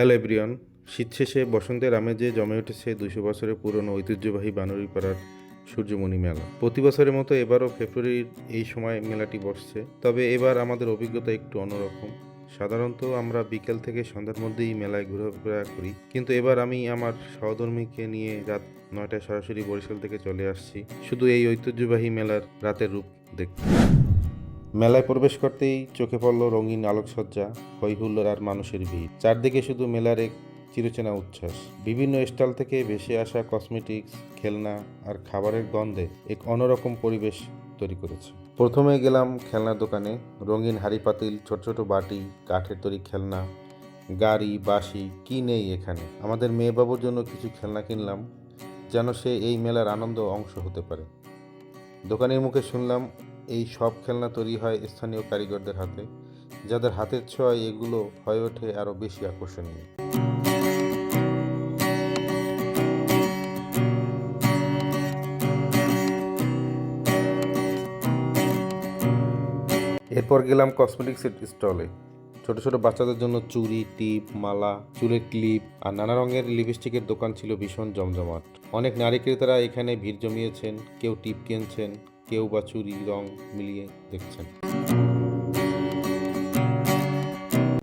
Hello everyone, শীত শেষে বসন্তের আমেজে জমে উঠেছে দুশো বছরের পুরনো ঐতিহ্যবাহী বানরীপাড়ার সূর্যমণি মেলা। প্রতি বছরের মতো এবারও ফেব্রুয়ারির এই সময় মেলাটি বসছে, তবে এবার আমাদের অভিজ্ঞতা একটু অন্যরকম। সাধারণত আমরা বিকেল থেকে সন্ধ্যার মধ্যেই মেলায় ঘোরাফেরা করি, কিন্তু এবার আমি আমার সহধর্মীকে নিয়ে রাত নয়টায় সরাসরি বরিশাল থেকে চলে আসছি। শুধু এই ঐতিহ্যবাহী মেলার রাতের রূপ দেখতে। মেলায় প্রবেশ করতেই চোখে পড়ল রঙিন আলোকসজ্জা, হৈহুল্লোর আর মানুষের ভিড়। চারদিকে শুধু মেলার এক চিরচেনা উচ্ছ্বাস। বিভিন্ন স্টল থেকে ভেসে আসা কসমেটিক্স, খেলনা আর খাবারের গন্ধে এক অন্যরকম পরিবেশ তৈরি করেছে। প্রথমে গেলাম খেলনার দোকানে, রঙিন হাড়ি পাতিল, ছোট ছোট বাটি, কাঠের তৈরি খেলনা, গাড়ি, বাঁশি, কি নেই এখানে? আমাদের মেয়ে বাবুর জন্য কিছু খেলনা কিনলাম, যেন সে এই মেলার আনন্দ অংশ হতে পারে। দোকানের মুখে শুনলাম এই সব খেলনা তৈরি হয় স্থানীয় কারিগরদের হাতে, যাদের হাতের ছোঁয়ায় এগুলো হয়ে ওঠে আরও বেশি আকর্ষণীয়। এরপর গেলাম কসমেটিক্সের স্টলে ছোট ছোট বাচ্চাদের জন্য চুড়ি, টিপ, মালা, চুলের ক্লিপ আর নানা রঙের লিপস্টিকের দোকান ছিল ভীষণ জমজমাট। অনেক নারী ক্রেতারা এখানে ভিড় জমিয়েছেন, কেউ টিপ কিনছেন কেউ বা চুরি রং মিলিয়ে দেখছেন।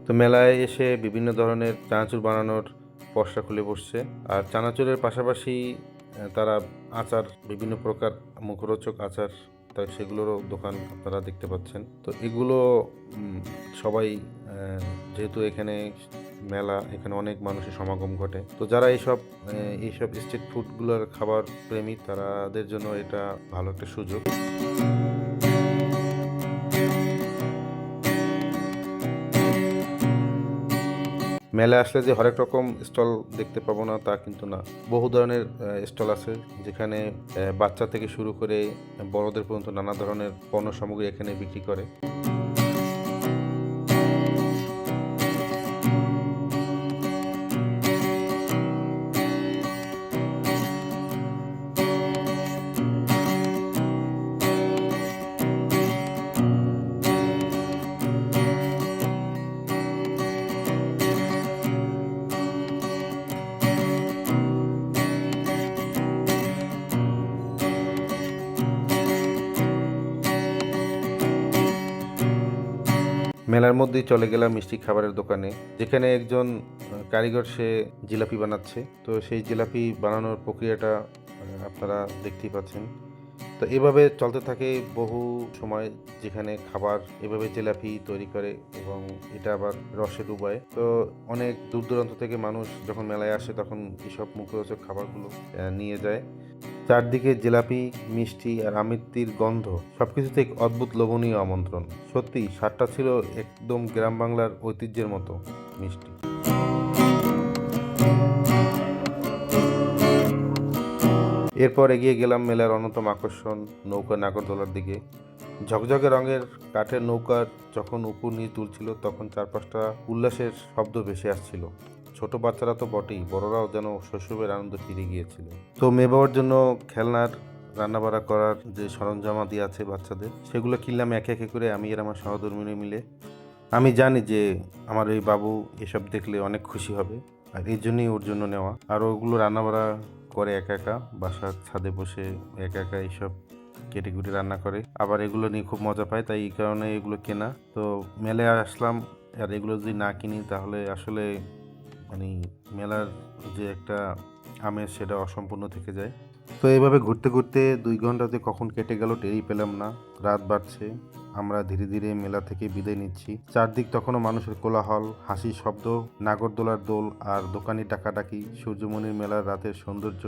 তো মেলায় এসে বিভিন্ন ধরনের চানাচুর বানানোর পর্সা খুলে বসছে। আর চানাচুরের পাশাপাশি তারা আচার, বিভিন্ন প্রকার মুখরোচক আচার তাই সেগুলোরও দোকান আপনারা দেখতে পাচ্ছেন। তো এগুলো সবাই যেহেতু এখানে মেলা, এখানে অনেক মানুষের সমাগম ঘটে। তো যারা এইসব এইসব স্ট্রিট ফুডগুলোর খাবার প্রেমী, তারাদের জন্য এটা ভালো একটা সুযোগ। মেলায় আসলে যে হরেক রকম স্টল দেখতে পাবো না, তা কিন্তু না। বহু ধরনের স্টল আছে যেখানে বাচ্চা থেকে শুরু করে বড়দের পর্যন্ত নানা ধরনের পণ্য সামগ্রী এখানে বিক্রি করে। মেলার মধ্যেই চলে গেলাম মিষ্টি খাবারের দোকানে, যেখানে একজন কারিগর সে জিলাপি বানাচ্ছে। তো সেই জিলাপি বানানোর প্রক্রিয়াটা আপনারা দেখতেই পাচ্ছেন। তো এভাবে চলতে থাকে বহু সময় যেখানে খাবার এভাবে জিলাপি তৈরি করে এবং এটা আবার রসে ডুবায়। তো অনেক দূর দূরান্ত থেকে মানুষ যখন মেলায় আসে তখন এসব মুখরোচক খাবারগুলো নিয়ে যায়। চারদিকে জিলাপি, মিষ্টি আর আমিত্তির গন্ধ সবকিছুতে এক অদ্ভুত লোভনীয় আমন্ত্রণ। সত্যি, স্বাদটা ছিল একদম গ্রাম বাংলার ঐতিহ্যের মতো মিষ্টি। এরপর এগিয়ে গেলাম মেলার অন্যতম আকর্ষণ, নৌকা নাগরদোলার দিকে। ঝকঝকে রঙের কাঠের নৌকা যখন উপর নিয়ে তুলছিল, তখন চারপাশটা উল্লাসের শব্দ ভেসে আসছিল। ছোট বাচ্চারা তো বটেই, বড়রাও যেন শৈশবের আনন্দ ফিরে গিয়েছিল। তো মেয়ে বাবার জন্য খেলনার রান্নাবাড়া করার যে সরঞ্জামাদি আছে বাচ্চাদের, সেগুলো কিনলাম একে একে করে আমি আর আমার সহধর্মিনী মিলে। আমি জানি যে আমার এই বাবু এসব দেখলে অনেক খুশি হবে, আর এই জন্যই ওর জন্য নেওয়া। আর ওগুলো রান্নাবাড়া করে একা একা বাসার ছাদে বসে একা একা এইসব কেটে কুটে রান্না করে। আবার এগুলো নিয়ে খুব মজা পায়, তাই এই কারণে এগুলো কেনা। তো মেলায় আসলাম, আর এগুলো যদি না কিনি তাহলে আসলে মানে মেলার যে একটা আমেজ সেটা অসম্পূর্ণ থেকে যায়। তো এইভাবে ঘুরতে ঘুরতে দুই ঘন্টাতে কখন কেটে গেল টেরই পেলাম না। রাত বাড়ছে। আমরা ধীরে ধীরে মেলা থেকে বিদায় নিচ্ছি। চারদিক তখনও মানুষের কোলাহল, হাসি শব্দ, নাগরদোলার দোল আর দোকানি ডাকাডাকি সূর্যমণির মেলার রাতের সৌন্দর্য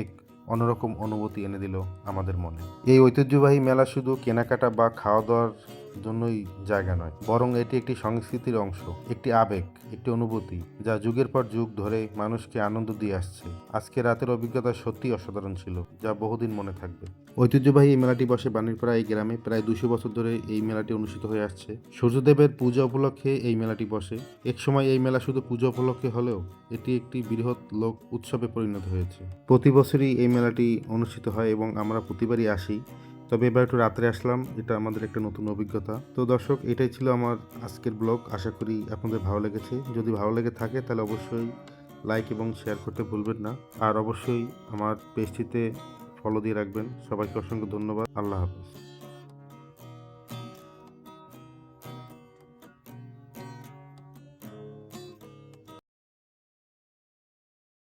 এক অন্যরকম অনুভূতি এনে দিল আমাদের মনে। এই ঐতিহ্যবাহী মেলা শুধু কেনাকাটা বা খাওয়া দাওয়ার জন্যই জায়গা নয়, বরং এটি একটি সংস্কৃতির অংশ, একটি আবেগ, একটি অনুভূতি, যা যুগের পর যুগ ধরে মানুষকে আনন্দ দিয়ে আসছে। আজকে রাতের অভিজ্ঞতা সত্যি অসাধারণ ছিল, যা বহুদিন মনে থাকবে। ঐতিহ্যবাহী এই মেলাটি বসে বাণীরপাড়া এই গ্রামে প্রায় দুশো বছর ধরে এই মেলাটি অনুষ্ঠিত হয়ে আসছে। সূর্যদেবের পূজা উপলক্ষে এই মেলাটি বসে। এক সময় এই মেলা শুধু পূজা উপলক্ষে হলেও এটি একটি বৃহৎ লোক উৎসবে পরিণত হয়েছে। প্রতি বছরই এই মেলাটি অনুষ্ঠিত হয় এবং আমরা প্রতিবারই আসি। তবে এবার একটু রাত্রে আসলাম, এটা আমাদের একটা নতুন অভিজ্ঞতা। তো দর্শক, এটাই ছিল আমার আজকের ব্লগ। আশা করি আপনাদের ভালো লেগেছে। যদি ভালো লেগে থাকে, তাহলে অবশ্যই লাইক এবং শেয়ার করতে ভুলবেন না। আর অবশ্যই আমার পেজটিতে ফলো দিয়ে রাখবেন। সবাইকে অসংখ্য ধন্যবাদ। আল্লাহ হাফিজ।